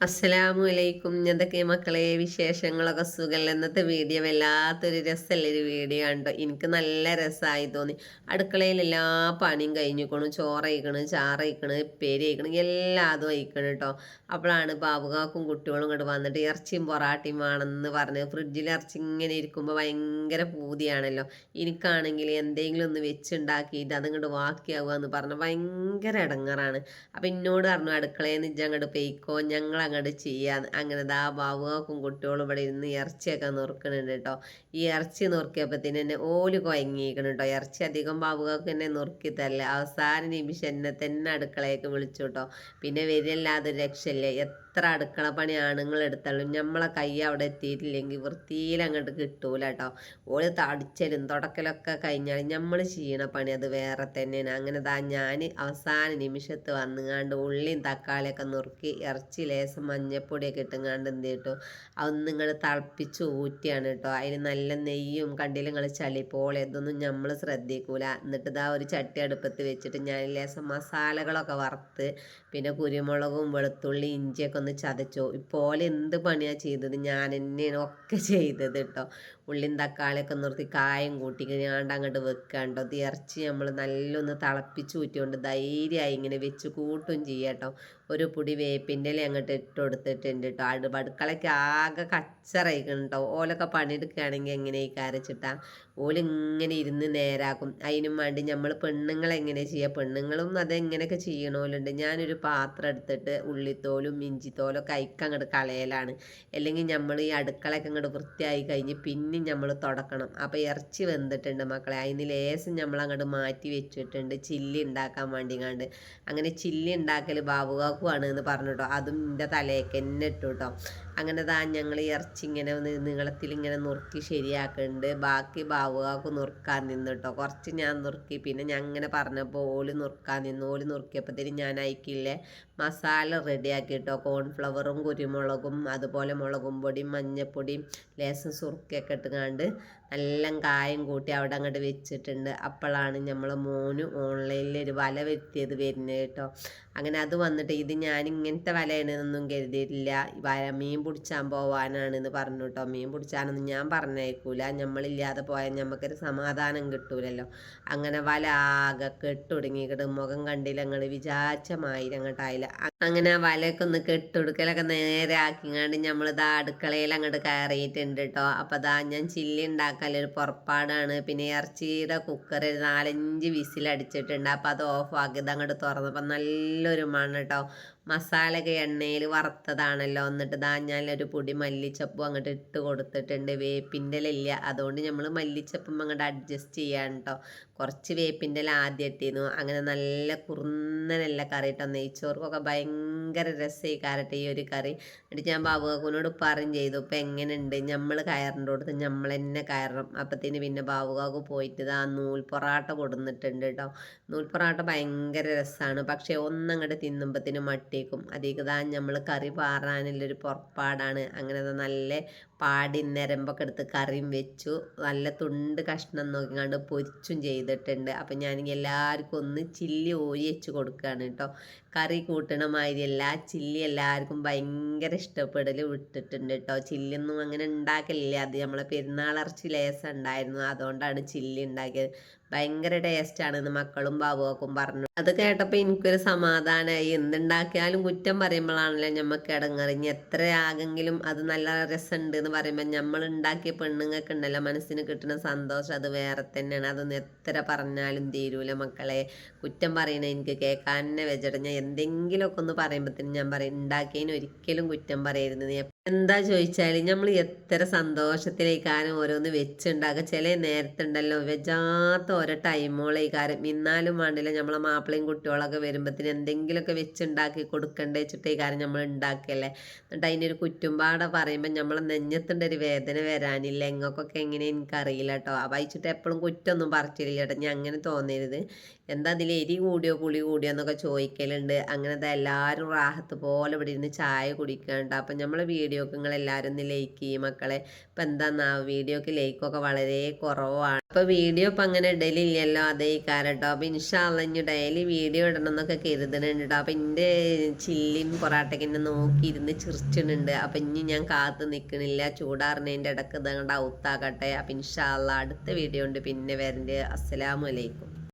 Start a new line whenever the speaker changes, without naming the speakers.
അസ്സലാമു അലൈക്കും എന്തൊക്കെ മക്കളെ വിശേഷങ്ങളൊക്കെ സുഖമല്ല ഇന്നത്തെ വീഡിയോ വല്ലാത്തൊരു രസമുള്ളൊരു വീഡിയോ കണ്ടോ എനിക്ക് നല്ല രസമായി തോന്നി. അടുക്കളയിൽ എല്ലാ പണിയും കഴിഞ്ഞിക്കണു. ചോറയിക്കണ് ചാറയിക്കണ് അയക്കണ് എല്ലാതും അയക്കണം കേട്ടോ അപ്പോഴാണ് ബാബുകാക്കും കുട്ടികളും ഇങ്ങോട്ട് വന്നിട്ട് ഇറച്ചിയും പൊറാട്ടയും വേണമെന്ന് പറഞ്ഞ് ഫ്രിഡ്ജിൽ ഇറച്ചി ഇങ്ങനെ ഇരിക്കുമ്പോൾ ഭയങ്കര പൂതിയാണല്ലോ. എനിക്കാണെങ്കിൽ എന്തെങ്കിലും ഒന്ന് വെച്ചുണ്ടാക്കിയിട്ട് അതിങ്ങോട്ട് വാക്കിയാവുക എന്ന് പറഞ്ഞാൽ ഭയങ്കര ഇടങ്ങറാണ്. അപ്പം എന്നോട് പറഞ്ഞു അടുക്കളയിൽ നിന്ന് അങ്ങോട്ട് പെയ്ക്കോ. ഞങ്ങൾ അങ്ങോട്ട് ചെയ്യാൻ. അങ്ങനെ ദാ ബാബുക്കും കുട്ടികളും ഇവിടെ ഇരുന്ന് ഇറച്ചിയൊക്കെ നുറുക്കണുണ്ട് കേട്ടോ. ഈ ഇറച്ചി നുറുക്കിയപ്പത്തിന് തന്നെ ഓൽ കുഴങ്ങിയിരിക്കണം കേട്ടോ. ഇറച്ചി അധികം ബാബുകാർക്ക് തന്നെ നുറുക്കി തരല്ല അവസാന നിമിഷം എന്നെ തന്നെ അടുക്കളയൊക്കെ വിളിച്ചു കേട്ടോ. പിന്നെ വരില്ലാതെ രക്ഷയില്ലേ. എത്ര അടുക്കള പണി ആണുങ്ങൾ എടുത്താലും നമ്മളെ കൈ അവിടെ എത്തിയിട്ടില്ലെങ്കിൽ വൃത്തിയിൽ അങ്ങോട്ട് കിട്ടൂല കേട്ടോ. ഓൽ തടിച്ചലും തുടക്കലൊക്കെ കഴിഞ്ഞാൽ നമ്മൾ ചെയ്യണ പണി അത് വേറെ തന്നെയാണ്. അങ്ങനെ താ ഞാൻ അവസാന നിമിഷത്ത് വന്നുകാണ്ട് ഉള്ളിയും തക്കാളിയൊക്കെ നുറുക്കി ഇറച്ചി ലേസം മഞ്ഞപ്പൊടിയൊക്കെ ഇട്ടുങ്ങാണ്ട് എന്ത് കേട്ടോ അതൊന്നും നിങ്ങൾ തിളപ്പിച്ച് ഊറ്റിയാണ് കേട്ടോ. അതിന് നല്ല നെയ്യും കണ്ടില്ല നിങ്ങൾ ചളി പോളെ ഇതൊന്നും നമ്മൾ ശ്രദ്ധിക്കൂല. എന്നിട്ട് ഇതാ ഒരു ചട്ടി അടുപ്പത്ത് വെച്ചിട്ട് ഞാൻ ലേശം മസാലകളൊക്കെ വറുത്ത് പിന്നെ കുരുമുളകും വെളുത്തുള്ളി ഇഞ്ചിയൊക്കെ ഒന്ന് ചതച്ചു. ഇപ്പോൾ എന്ത് പണിയാണ് ചെയ്തത്? ഞാൻ തന്നെയാണ് ഒക്കെ ചെയ്തത് കേട്ടോ. ഉള്ളിയും തക്കാളിയൊക്കെ നിർത്തി കായം കൂട്ടി ഞാണ്ട് അങ്ങോട്ട് വെക്കാണ്ടോ ഇത് ഇറച്ചി നമ്മൾ നല്ലൊന്ന് തിളപ്പിച്ച് ഊറ്റിക്കൊണ്ട് ധൈര്യമായി ഇങ്ങനെ വെച്ച് കൂട്ടും ചെയ്യാട്ടോ ഒരു പൊടി വേപ്പിന്റെ ഇല അങ്ങോട്ട് ഇട്ട് കൊടുത്തിട്ടുണ്ട് കേട്ടോ അടു അടുക്കളയ്ക്ക് ആകെ കച്ചറയിക്കണം കേട്ടോ ഓലൊക്കെ പണിയെടുക്കുകയാണെങ്കിൽ എങ്ങനെ ഈ കരച്ചിട്ടാ ഓലിങ്ങനെ ഇരുന്ന് നേരാക്കും. അതിനും വേണ്ടി നമ്മൾ പെണ്ണുങ്ങളെങ്ങനെ ചെയ്യുക പെണ്ണുങ്ങളും അതെങ്ങനെയൊക്കെ ചെയ്യണമല്ലോണ്ട് ഞാനൊരു പാത്രം എടുത്തിട്ട് ഉള്ളിത്തോലും ഇഞ്ചിത്തോലൊക്കെ അയക്കങ്ങോട്ട് കളയലാണ്. അല്ലെങ്കിൽ നമ്മൾ ഈ അടുക്കളയൊക്കെ അങ്ങോട്ട് വൃത്തിയായി കഴിഞ്ഞ് പിന്നെ നമ്മൾ തുടക്കണം. അപ്പോൾ ഇറച്ചി വെന്തിട്ടുണ്ട് മക്കളെ. അതിന് ലേശം നമ്മൾ അങ്ങോട്ട് മാറ്റി വെച്ചിട്ടുണ്ട്. ചില്ലി ഉണ്ടാക്കാൻ വേണ്ടി കണ്ട് അങ്ങനെ ചില്ലി ഉണ്ടാക്കൽ ബാബുകാക്കുവാണ് എന്ന് പറഞ്ഞു കേട്ടോ അതും എന്റെ തലയൊക്കെ എന്നെ ഇട്ടു കേട്ടോ അങ്ങനെ താ ഞങ്ങൾ ഇറച്ചി ഇങ്ങനെ നീളത്തിൽ ഇങ്ങനെ നുറുക്കി ശരിയാക്കുന്നുണ്ട് ബാക്കി ബാബുകാക്ക് നുറുക്കാൻ നിന്നിട്ടോ കുറച്ച് ഞാൻ നുറുക്കി. പിന്നെ ഞാൻ അങ്ങനെ പറഞ്ഞപ്പോൾ ഓൽ നുറുക്കാൻ നിന്ന്. ഓൽ നുറുക്കിയപ്പോഴത്തേന് ഞാൻ അയക്കില്ലേ മസാല റെഡിയാക്കി കേട്ടോ കോൺഫ്ലവറും കുരുമുളകും അതുപോലെ മുളകും പൊടിയും മഞ്ഞപ്പൊടിയും ലേസം സുറുക്കിയൊക്കെ ഇട്ടുകാണ്ട് നല്ല കായം കൂട്ടി അവിടെ അങ്ങോട്ട് വെച്ചിട്ടുണ്ട്. അപ്പോഴാണ് നമ്മൾ മോന് ഓൺലൈനിൽ ഒരു വല വെത്തിയത് വരുന്നത് കേട്ടോ അങ്ങനെ അത് വന്നിട്ട് ഇത് ഞാൻ ഇങ്ങനത്തെ വലയാണെന്നൊന്നും കരുതിയിട്ടില്ല. വല മീൻ പിടിച്ചാൻ പോവാനാണെന്ന് പറഞ്ഞു കേട്ടോ മീൻ പിടിച്ചാനൊന്നും ഞാൻ പറഞ്ഞേക്കൂല നമ്മളില്ലാതെ പോയാൽ നമുക്കൊരു സമാധാനം കിട്ടൂലല്ലോ. അങ്ങനെ വല ആകെ കെട്ടുടുങ്ങിക്കിട്ട് മുഖം കണ്ടില്ല ഞങ്ങൾ വിചാരിച്ച മാതിരി അങ്ങോട്ടായില്ല അങ്ങനെ വലയൊക്കെ ഒന്ന് കെട്ടുടുക്കലൊക്കെ നേരെ ആക്കിങ്ങാണ്ട് നമ്മളിതാ അടുക്കളയിൽ അങ്ങോട്ട് കയറിയിട്ടുണ്ട് കേട്ടോ അപ്പോൾ അതാ ഞാൻ ചില്ലി ഉണ്ടാക്കാനൊരു പുറപ്പാടാണ്. പിന്നെ ഇറച്ചിയുടെ കുക്കർ നാലഞ്ച് വിസിലടിച്ചിട്ടുണ്ട്. അപ്പോൾ അത് ഓഫ് ആക്കിയത് അങ്ങോട്ട് തുറന്നപ്പോൾ നല്ലൊരു മണ്ണ് കേട്ടോ മസാലയൊക്കെ എണ്ണയിൽ വറുത്തതാണല്ലോ. എന്നിട്ട് ദാ ഒരു പൊടി മല്ലിച്ചപ്പും അങ്ങോട്ട് ഇട്ട് കൊടുത്തിട്ടുണ്ട്. വേപ്പിന്റെ ഇല്ല അതുകൊണ്ട് നമ്മൾ മല്ലിച്ചപ്പും അങ്ങോട്ട് അഡ്ജസ്റ്റ് ചെയ്യാൻ കേട്ടോ കുറച്ച് വേപ്പിന്റെ ആദ്യം ഇട്ടിരുന്നു. അങ്ങനെ നല്ല കുറുന്നനല്ല കറി കേട്ടോ നെയ്ച്ചോർക്കൊക്കെ ഭയങ്കര രസമായിക്കാരട്ടെ ഈ ഒരു കറി. എന്നിട്ട് ഞാൻ ബാബുകാക്കുനോട് പറയും ചെയ്തു. ഇപ്പം എങ്ങനെയുണ്ട്? നമ്മൾ കയറിന്റെ കൊടുത്ത് നമ്മൾ തന്നെ കയറണം. അപ്പത്തിന് പിന്നെ ബാബുകാക്ക് പോയിട്ട് ഇതാ നൂൽ പൊറാട്ട കൊടുന്നിട്ടുണ്ട് കേട്ടോ നൂൽ പൊറാട്ട ഭയങ്കര രസമാണ് പക്ഷേ ഒന്നങ്ങോട്ട് തിന്നുമ്പത്തിന് അധികം താ നമ്മൾ കറി പാറാനുള്ളൊരു പുറപ്പാടാണ്. അങ്ങനെ നല്ല പാടി നരമ്പൊക്കെ എടുത്ത് കറിയും വെച്ചു. നല്ല തുണ്ട് കഷ്ണം നോക്കിക്കാണ്ട് പൊരിച്ചും ചെയ്തിട്ടുണ്ട്. അപ്പം ഞാൻ എല്ലാവർക്കും ഒന്ന് ചില്ലി ഓരി വെച്ച് കൊടുക്കുകയാണ് കേട്ടോ കറി കൂട്ടണ മാതിരിയല്ല ചില്ലി എല്ലാവർക്കും ഭയങ്കര ഇഷ്ടപ്പെടൽ വിട്ടിട്ടുണ്ട് കേട്ടോ ചില്ലിയൊന്നും അങ്ങനെ ഉണ്ടാക്കലില്ല. അത് നമ്മളെ പെരുന്നാളിറച്ചി ലേസം ഉണ്ടായിരുന്നു. അതുകൊണ്ടാണ് ചില്ലി ഉണ്ടാക്കിയത്. ഭയങ്കര ടേസ്റ്റാണെന്ന് മക്കളും ബാബുവൊക്കെ പറഞ്ഞു. അത് കേട്ടപ്പോൾ എനിക്കൊരു സമാധാനമായി എന്തുണ്ടാക്കിയാലും കുറ്റം പറയുമ്പോഴാണല്ലോ നമുക്ക് ഇടങ്ങറിഞ്ഞ് എത്ര ആകെങ്കിലും അത് നല്ല രസമുണ്ട് എന്ന് പറയുമ്പോൾ നമ്മൾ ഉണ്ടാക്കിയ പെണ്ണുങ്ങൾക്ക് ഉണ്ടല്ലോ മനസ്സിന് കിട്ടുന്ന സന്തോഷം അത് വേറെ തന്നെയാണ്. അതൊന്ന് എത്ര പറഞ്ഞാലും തീരൂല മക്കളെ. കുറ്റം പറയണ എനിക്ക് കേൾക്കാൻ തന്നെ വെച്ചിട്ട് ഞാൻ എന്തെങ്കിലുമൊക്കെ ഒന്ന് പറയുമ്പോഴത്തേനും ഞാൻ പറയും ഉണ്ടാക്കിയതിന് ഒരിക്കലും കുറ്റം പറയരുത്. എന്താ ചോദിച്ചാൽ നമ്മൾ എത്ര സന്തോഷത്തിലേക്കാരും ഓരോന്ന് വെച്ചുണ്ടാക്കുക ചില നേരത്തുണ്ടല്ലോ വെജാത്ത ഓരോ ടൈമോളേക്കാരും. ഇന്നാലും വേണ്ടില്ല നമ്മളെ മാപ്പിളയും കുട്ടികളൊക്കെ വരുമ്പത്തിന് എന്തെങ്കിലുമൊക്കെ വെച്ചുണ്ടാക്കി കൊടുക്കണ്ടേ വെച്ചിട്ടേക്കാരം നമ്മൾ ഉണ്ടാക്കല്ലേ എന്നിട്ട് അതിന്റെ ഒരു കുറ്റുംപാടെ പറയുമ്പോൾ നമ്മളെ നെഞ്ഞത്തിന്റെ ഒരു വേദന വരാനില്ല. എങ്ങൾക്കൊക്കെ എങ്ങനെ എനിക്കറിയില്ല കേട്ടോ വായിച്ചിട്ട് എപ്പോഴും കുറ്റമൊന്നും പറിച്ചില്ല ചേട്ടാ ഞാൻ അങ്ങനെ തോന്നരുത്. എന്താ അതിൽ എരി കൂടിയോ പുളി കൂടിയോ എന്നൊക്കെ ചോദിക്കലുണ്ട്. അങ്ങനത്തെ എല്ലാവരും റാഹത്ത് പോലെ ഇവിടെ ഇരുന്ന് ചായ കുടിക്കുന്നുണ്ട് അപ്പം നമ്മളെ വീഡിയോ വീഡിയോക്ക് നിങ്ങൾ എല്ലാവരും ഒന്ന് ലൈക്ക് ചെയ്യും. മക്കളെ ഇപ്പം എന്താന്നാ വീഡിയോക്ക് ലൈക്കൊക്കെ വളരെ കുറവാണ്. അപ്പോൾ വീഡിയോ ഇപ്പം അങ്ങനെ ഇടലില്ലല്ലോ. അതേ കാരട്ടോ അപ്പോൾ ഇൻഷാല്ല ഇനി ഡെയിലി വീഡിയോ ഇടണം എന്നൊക്കെ കരുതണുണ്ട് കേട്ടോ അപ്പം എന്റെ ചില്ലിൻ പൊറാട്ടയ്ക്ക് എന്നെ നോക്കിയിരുന്ന് ചിരിച്ചിട്ടുണ്ട് അപ്പം ഇനി ഞാൻ കാത്ത് നിൽക്കണില്ല ചൂടാറിനതിന്റെ ഇടയ്ക്ക് ഇതങ്ങോട്ട് ഔത്താക്കട്ടെ അപ്പം ഇൻഷാല്ല അടുത്ത വീഡിയോ ഉണ്ട്. പിന്നെ വരണ്ട്. അസ്സലാമു അലൈക്കും.